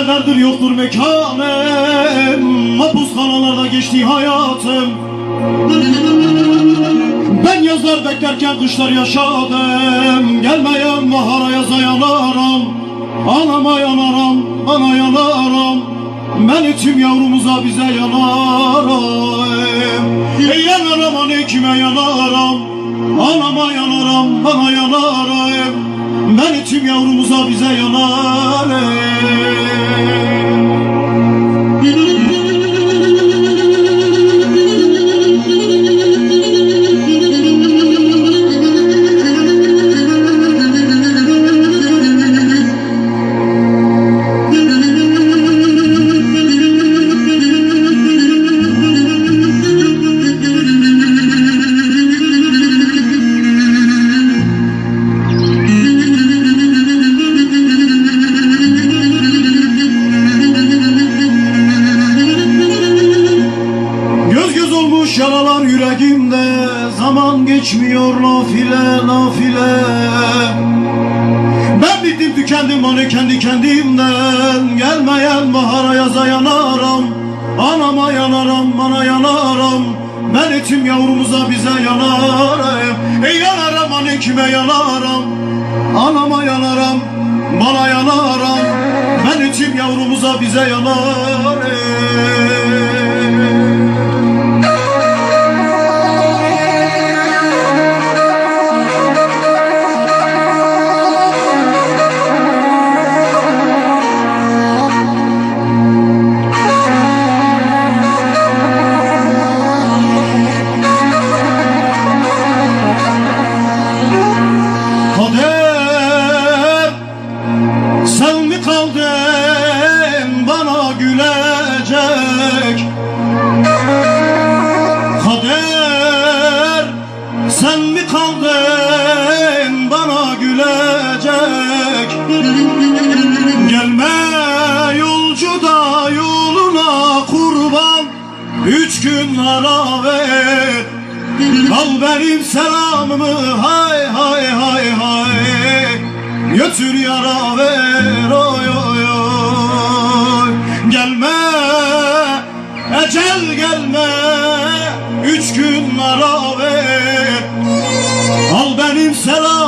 senelerdir yoktur mekanım. Mahpuskanalarda geçti hayatım. Ben yazlar beklerken kışlar yaşadım. Gelmeyen bahara yaza yanarım Anama yanarım, bana yanarım Ben tüm yavrumuza bize yanarım Ey yanarım hani kime yanarım Anama yanarım, bana yanarım Ben tüm yavrumuza bize yanarım yaralar yüreğimde Zaman geçmiyor nafile nafile. Ben bittim tükendim hani kendi kendimden. Gelmeyen bahara yaza yanarım Anama yanarım bana yanarım Ben etim yavrumuza bize yanarım. Ey yanarım hani kime yanarım Anama yanarım bana yanarım Ben etim yavrumuza bize yanarım kaldın bana gülecek. Kader sen mi kaldın bana gülecek. Gelme yolcu da yoluna kurban Üç gün ara ver. Al benim selamımı hay hay hay hay Götür yara ver oy oy oy. Gelme ecel gelme. Üç gün ara ver. Al benim selamımı